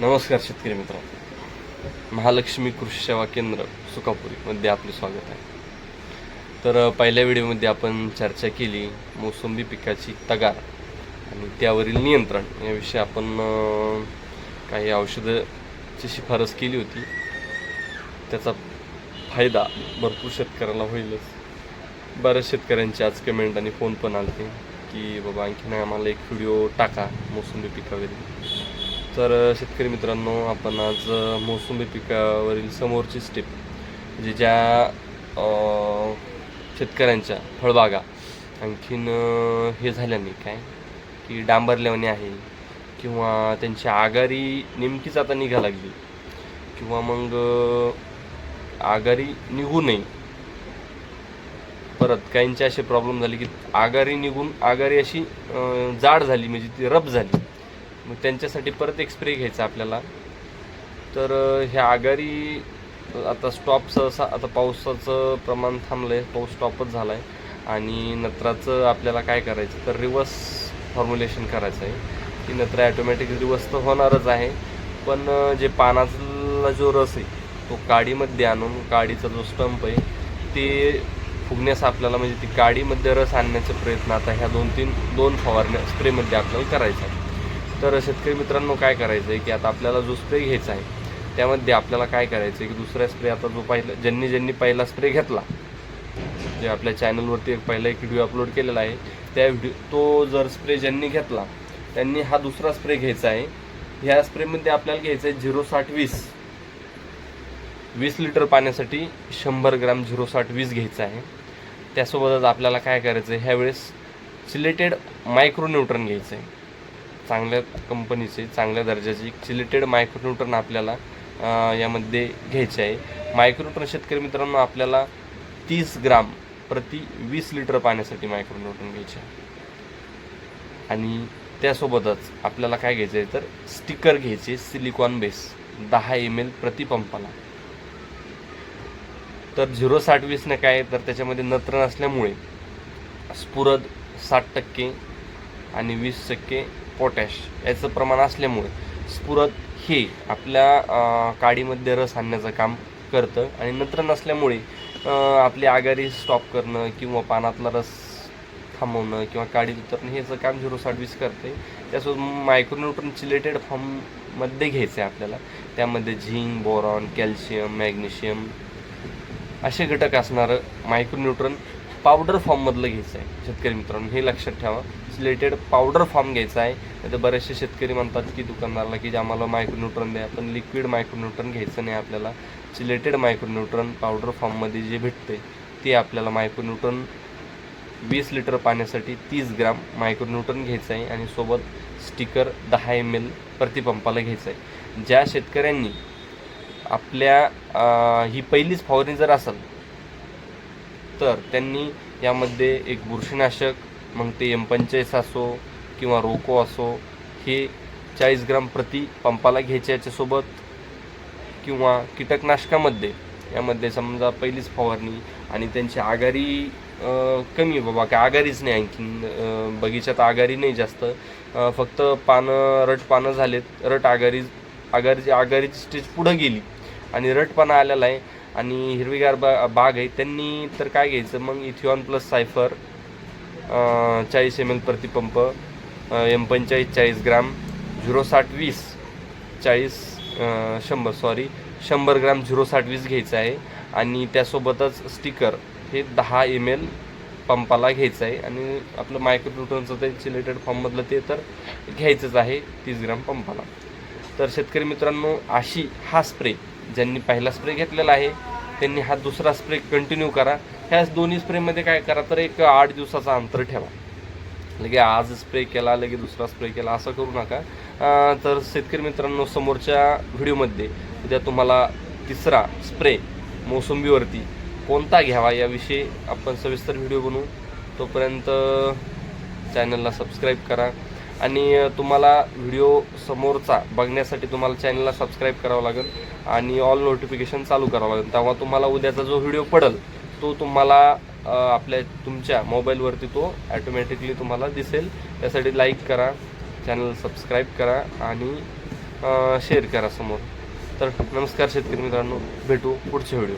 नमस्कार शेतकरी मित्र महालक्ष्मी कृषी सेवा केंद्र सुकापुरीमध्ये आपले स्वागत आहे. तर पहिल्या व्हिडिओमध्ये आपण चर्चा केली मोसंबी पिकाची तगार आणि त्यावरील नियंत्रण याविषयी आपण काही औषधाची शिफारस केली होती. त्याचा फायदा भरपूर शेतकऱ्याला होईलच. बऱ्याच शेतकऱ्यांचे आज कमेंट आणि फोन पण आलते की बाबा आणखीन आम्हाला एक व्हिडिओ टाका मोसंबी पिकावरील. तर शेतकरी मित्रांनो आपण आज मोसंबी पिकावरील समोरची स्टेप म्हणजे ज्या शेतकऱ्यांच्या फळबागा आणखीन हे झाल्याने काय की डांबरल्यावानी आहे किंवा त्यांची आगारी नेमकीच आता निघा लागली किंवा मग आघारी आगारी निघू नये. परत काहींचे असे प्रॉब्लेम झाले की आगारी निघून आगारी अशी जाड झाली म्हणजे ती रब झाली. मग त्यांच्यासाठी परत एक स्प्रे घ्यायचा आपल्याला. तर ह्या आगारी आता स्टॉप सहसा आता पावसाचं प्रमाण थांबलं आहे पाऊस स्टॉपच झाला आहे आणि नत्राचं आपल्याला काय करायचं? तर रिवर्स फॉर्म्युलेशन करायचं आहे. की नत्र ॲटोमॅटिक रिवर्स तर होणारच आहे. पण जे पानाचा जो रस आहे तो काडीमध्ये आणून काडीचा जो स्टंप आहे ते फुगण्यास आपल्याला म्हणजे ती काडीमध्ये रस आणण्याचा प्रयत्न आता ह्या दोन तीन दोन फवारण्या स्प्रेमध्ये आपल्याला करायचा आहे. तर शेतकरी मित्रांनो काय करायचं आहे की आता आपल्याला जो स्प्रे घ्यायचा आहे त्यामध्ये आपल्याला काय करायचं आहे की दुसरा स्प्रे आता जो पहिला ज्यांनी ज्यांनी पहिला स्प्रे घेतला जे आपल्या चॅनलवरती एक पहिला एक व्हिडिओ अपलोड केलेला आहे त्या व्हिडिओ तो जर स्प्रे ज्यांनी घेतला त्यांनी हा दुसरा स्प्रे घ्यायचा आहे. ह्या स्प्रेमध्ये आपल्याला घ्यायचं आहे झिरो साठ वीस. वीस लिटर पाण्यासाठी शंभर ग्राम झिरो साठ वीस घ्यायचं आहे. त्यासोबतच आपल्याला काय करायचं आहे ह्यावेळेस सिलेटेड मायक्रोन्यूट्रन घ्यायचं आहे चांगल्या कंपनीचे चांगल्या दर्जाची सिलेटेड मायक्रोन्यूट्रन आपल्याला यामध्ये घ्यायचे आहे. मायक्रोन्यूट्रन शेतकरी मित्रांनो आपल्याला तीस ग्राम प्रति वीस लिटर पाण्यासाठी मायक्रोन्यूट्रन घ्यायचे आहे. आणि त्यासोबतच आपल्याला काय घ्यायचं आहे तर स्टिकर घ्यायचे सिलिकॉन बेस दहा एम एल प्रति पंपाला. तर झिरो साठ वीसने काय तर त्याच्यामध्ये नत्र नसल्यामुळे स्फुरद साठ टक्के आणि वीस टक्के पोटॅश याचं प्रमाण असल्यामुळे स्फुरत हे आपल्या काडीमध्ये रस आणण्याचं काम करतं. आणि नत्र नसल्यामुळे आपली आगारी स्टॉप करणं किंवा पानातला रस थांबवणं किंवा काडी उतरणं ह्याचं काम झिरो साठ वीस करते त्यासोबत मायक्रोन्यूट्रन चिलेटेड फॉर्ममध्ये घ्यायचं आहे आपल्याला. त्यामध्ये झिंक बोरॉन कॅल्शियम मॅग्नेशियम असे घटक असणारं मायक्रोन्यूट्रन पावडर फॉर्ममधलं घ्यायचं आहे शेतकरी मित्रांनो हे लक्षात ठेवा. सिलेटेड पावडर फॉर्म घ्यायचा आहे. नाही बरेचसे शेतकरी म्हणतात की दुकानदाराला की जे आम्हाला मायक्रोन्यूट्रन द्या पण लिक्विड मायक्रोन्यूट्रन घ्यायचं नाही आपल्याला. सिलेटेड मायक्रोन्यूट्रन पावडर फॉर्ममध्ये जे भेटते ते आपल्याला मायक्रोन्यूट्रन वीस लिटर पाण्यासाठी तीस ग्राम मायक्रोन्यूट्रन घ्यायचं आहे आणि सोबत स्टिकर दहा एम एल प्रतिपंपाला घ्यायचं आहे. ज्या शेतकऱ्यांनी आपल्या ही पहिलीच फवारणी जर असेल तर त्यांनी यामध्ये एक बुरशीनाशक मग ते एम असो किंवा रोको असो हे चाळीस ग्राम प्रति पंपाला घ्यायचे याच्यासोबत. किंवा कीटकनाशकामध्ये यामध्ये समजा पहिलीच फवारणी आणि त्यांची आघारी कमी बाबा काय आघारीच नाही आणखीन बगीच्यात आघारी नाही जास्त. फक्त पानं रट पानं झालेत. रट आघारी आगारीची आघारीची स्टेज पुढं गेली. आणि रटपणा आलेला आहे. आणि हिरवीगार बा बाग आहे त्यांनी तर काय घ्यायचं? मग इथिऑन प्लस सायफर चाळीस एम एल प्रतिपंप एम पंचेचाळीस चाळीस ग्राम झिरो साठ वीस चाळीस शंभर सॉरी शंभर ग्राम झिरो साठ वीस घ्यायचं आहे. आणि त्यासोबतच स्टिकर हे दहा एम एल पंपाला घ्यायचं आहे. आणि आपलं मायक्रोन्यूट्रनचं ते सिलेटेड फॉर्ममधलं ते तर घ्यायचंच आहे तीस ग्राम पंपाला. तर शेतकरी मित्रांनो अशी हा स्प्रे ज्यांनी पहिला स्प्रे घेतलेला आहे त्यांनी हा दुसरा स्प्रे कंटिन्यू करा. ह्या दोन्ही स्प्रेमध्ये काय करा तर एक आठ दिवसाचा अंतर ठेवा. लगे आज स्प्रे केला लगे दुसरा स्प्रे केला असं करू नका. तर शेतकरी मित्रांनो समोरच्या व्हिडिओमध्ये उद्या तुम्हाला तिसरा स्प्रे मोसंबीवरती कोणता घ्यावा याविषयी आपण सविस्तर व्हिडिओ बनवू. तोपर्यंत चॅनलला सबस्क्राईब करा. आणि तुम्हाला व्हिडिओ समोरचा बघण्यासाठी तुम्हाला चॅनलला सबस्क्राईब करावं लागेल आणि ऑल नोटिफिकेशन चालू करावं लागेल. तेव्हा तुम्हाला उद्याचा जो व्हिडिओ पडेल तो तुम्हाला आपल्या तुमच्या मोबाईलवरती तो ॲटोमॅटिकली तुम्हाला दिसेल. त्यासाठी लाईक करा चॅनल सबस्क्राईब करा आणि शेअर करा समोर. तर नमस्कार शेतकरी मित्रांनो भेटू पुढच्या व्हिडिओ